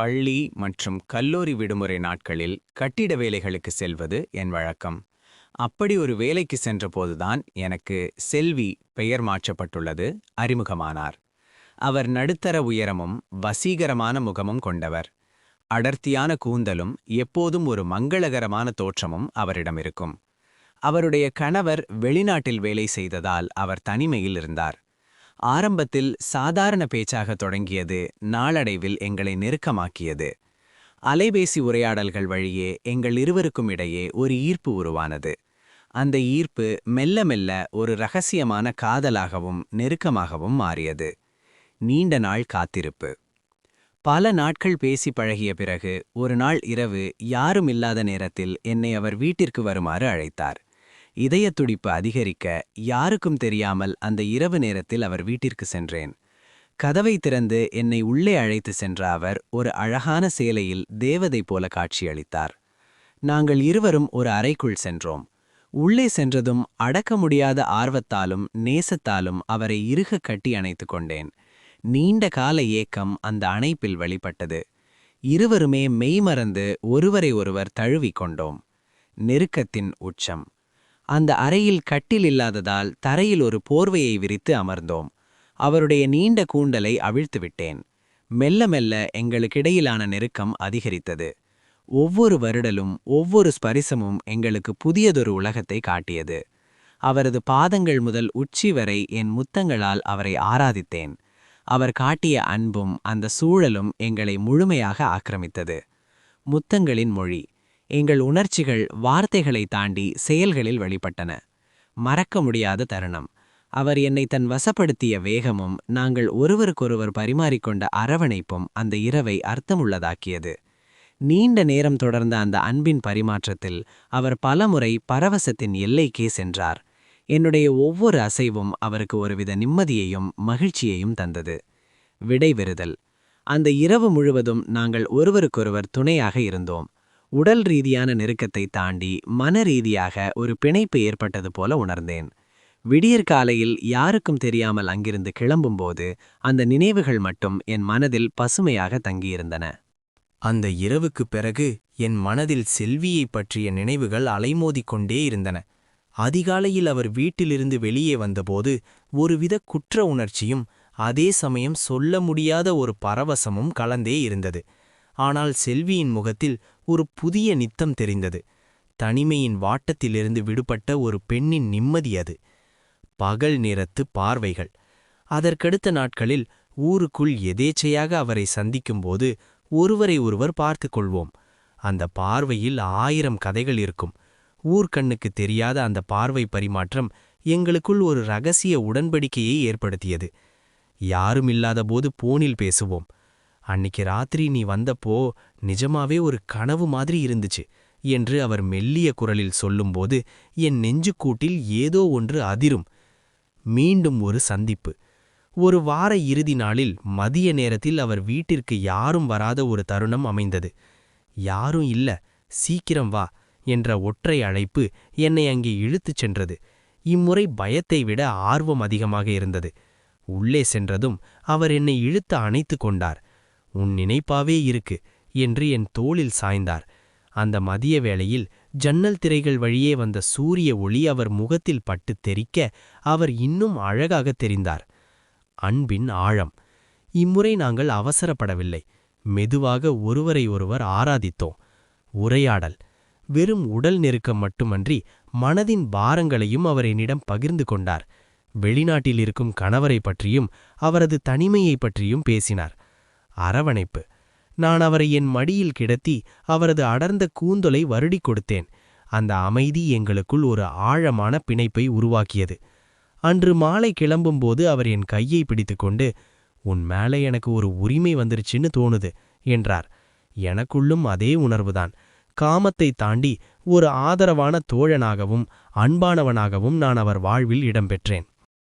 பள்ளி மற்றும் கல்லூரி விடுமுறை நாட்களில் கட்டிட வேலைகளுக்கு செல்வது என் வழக்கம். அப்படி ஒரு வேலைக்கு சென்றபோதுதான் எனக்கு செல்வி பெயர் மாற்றப்பட்டுள்ளது அறிமுகமானார். அவர் நடுத்தர உயரமும் வசீகரமான முகமும் கொண்டவர். அடர்த்தியான கூந்தலும் எப்போதும் ஒரு மங்களகரமான தோற்றமும் அவரிடம் இருக்கும். அவருடைய கணவர் வெளிநாட்டில் வேலை செய்ததால் அவர் தனிமையில் இருந்தார். ஆரம்பத்தில் சாதாரண பேச்சாக தொடங்கியது நாளடைவில் எங்களை நெருக்கமாக்கியது. அலைபேசி உரையாடல்கள் வழியே எங்கள் இருவருக்கும் இடையே ஒரு ஈர்ப்பு உருவானது. அந்த ஈர்ப்பு மெல்ல மெல்ல ஒரு ரகசியமான காதலாகவும் நெருக்கமாகவும் மாறியது. நீண்ட நாள் காத்திருப்பு. பல நாட்கள் பேசி பழகிய பிறகு ஒரு நாள் இரவு யாரும் இல்லாத நேரத்தில் என்னை அவர் வீட்டிற்கு வருமாறு அழைத்தார். இதய துடிப்பு அதிகரிக்க யாருக்கும் தெரியாமல் அந்த இரவு நேரத்தில் அவர் வீட்டிற்கு சென்றேன். கதவை திறந்து என்னை உள்ளே அழைத்து சென்ற அவர் ஒரு அழகான சேலையில் தேவதை போல காட்சியளித்தார். நாங்கள் இருவரும் ஒரு அறைக்குள் சென்றோம். உள்ளே சென்றதும் அடக்க முடியாத ஆர்வத்தாலும் நேசத்தாலும் அவரை இறுக கட்டி அணைத்துக் கொண்டேன். நீண்ட கால ஏக்கம் அந்த அணைப்பில் வெளிப்பட்டது. இருவருமே மெய்மறந்து ஒருவரை ஒருவர் தழுவிக் கொண்டோம். நெருக்கத்தின் உச்சம். அந்த அறையில் கட்டில் இல்லாததால் தரையில் ஒரு போர்வையை விரித்து அமர்ந்தோம். அவருடைய நீண்ட கூண்டலை அவிழ்த்துவிட்டேன் மெல்ல மெல்ல எங்களுக்கிடையிலான நெருக்கம் அதிகரித்தது. ஒவ்வொரு வருடலும் ஒவ்வொரு ஸ்பரிசமும் எங்களுக்கு புதியதொரு உலகத்தை காட்டியது. அவரது பாதங்கள் முதல் உச்சி வரை என் முத்தங்களால் அவரை ஆராதித்தேன். அவர் காட்டிய அன்பும் அந்த சூழலும் எங்களை முழுமையாக ஆக்கிரமித்தது. முத்தங்களின் மொழி. எங்கள் உணர்ச்சிகள் வார்த்தைகளை தாண்டி செயல்களில் வெளிப்பட்டன. மறக்க முடியாத தருணம். அவர் என்னை தன் வசப்படுத்திய வேகமும் நாங்கள் ஒருவருக்கொருவர் பரிமாறிக்கொண்ட அரவணைப்பும் அந்த இரவை அர்த்தமுள்ளதாக்கியது. நீண்ட நேரம் தொடர்ந்த அந்த அன்பின் பரிமாற்றத்தில் அவர் பலமுறை பரவசத்தின் எல்லைக்கே சென்றார். என்னுடைய ஒவ்வொரு அசைவும் அவருக்கு ஒருவித நிம்மதியையும் மகிழ்ச்சியையும் தந்தது. விடைபெறுதல் அந்த இரவு முழுவதும் நாங்கள் ஒருவருக்கொருவர் துணையாக இருந்தோம். உடல் ரீதியான நெருக்கத்தை தாண்டி மன ரீதியாக ஒரு பிணைப்பு ஏற்பட்டது போல உணர்ந்தேன். விடியற்காலையில் யாருக்கும் தெரியாமல் அங்கிருந்து கிளம்பும்போது அந்த நினைவுகள் மட்டும் என் மனதில் பசுமையாக தங்கியிருந்தன. அந்த இரவுக்குப் பிறகு என் மனதில் செல்வியைப் பற்றிய நினைவுகள் அலைமோதிக் கொண்டே இருந்தன. அதிகாலையில் அவர் வீட்டிலிருந்து வெளியே வந்தபோது ஒருவித குற்ற உணர்ச்சியும் அதே சமயம் சொல்ல முடியாத ஒரு பரவசமும் கலந்தே இருந்தது. ஆனால் செல்வியின் முகத்தில் ஒரு புதிய நித்தம் தெரிந்தது. தனிமையின் வாட்டத்திலிருந்து விடுபட்ட ஒரு பெண்ணின் நிம்மதி அது. பகல் நிறத்து பார்வைகள். அதற்கடுத்த நாட்களில் ஊருக்குள் எதேச்சையாக அவரை சந்திக்கும்போது ஒருவரை ஒருவர் பார்த்து கொள்வோம். அந்த பார்வையில் ஆயிரம் கதைகள் இருக்கும். ஊர்க்கண்ணுக்கு தெரியாத அந்த பார்வை பரிமாற்றம் எங்களுக்குள் ஒரு ரகசிய உடன்படிக்கையை ஏற்படுத்தியது. யாருமில்லாத போது போனில் பேசுவோம். அன்னிக்கு ராத்திரி நீ வந்தப்போ நிஜமாவே ஒரு கனவு மாதிரி இருந்துச்சு என்று அவர் மெல்லிய குரலில் சொல்லும்போது என் நெஞ்சுக்கூட்டில் ஏதோ ஒன்று அதிரும். மீண்டும் ஒரு சந்திப்பு. ஒரு வார இறுதி நாளில் மதிய நேரத்தில் அவர் வீட்டிற்கு யாரும் வராத ஒரு தருணம் அமைந்தது. யாரும் இல்ல சீக்கிரம் வா என்ற ஒற்றை அழைப்பு என்னை அங்கே இழுத்துச் சென்றது. இம்முறை பயத்தை விட ஆர்வம் அதிகமாக இருந்தது. உள்ளே சென்றதும் அவர் என்னை இழுத்து அணைத்து கொண்டார். உன் நினைப்பாவே இருக்கு என்று என் தோளில் சாய்ந்தார். அந்த மதிய வேளையில் ஜன்னல் திரைகள் வழியே வந்த சூரிய ஒளி அவர் முகத்தில் பட்டு தெரிக்க அவர் இன்னும் அழகாகத் தெரிந்தார். அன்பின் ஆழம். இம்முறை நாங்கள் அவசரப்படவில்லை. மெதுவாக ஒருவரை ஒருவர் ஆராதித்தோம். உரையாடல். வெறும் உடல் நெருக்கம் மட்டுமன்றி மனதின் பாரங்களையும் அவர் என்னிடம் பகிர்ந்து கொண்டார். வெளிநாட்டில் இருக்கும் கணவரை பற்றியும் அவரது தனிமையைப் பற்றியும் பேசினார். அரவணைப்பு. நான் அவரை என் மடியில் கிடத்தி அவரது அடர்ந்த கூந்தலை வருடிக் கொடுத்தேன். அந்த அமைதி எங்களுக்குள் ஒரு ஆழமான பிணைப்பை உருவாக்கியது. அன்று மாலை கிளம்பும்போது அவர் என் கையை பிடித்துக்கொண்டு உன் மேலே எனக்கு ஒரு உரிமை வந்துருச்சுன்னு தோணுது என்றார். எனக்குள்ளும் அதே உணர்வுதான். காமத்தை தாண்டி ஒரு ஆதரவான தோழனாகவும் அன்பானவனாகவும் நான் அவர் வாழ்வில் இடம்பெற்றேன்.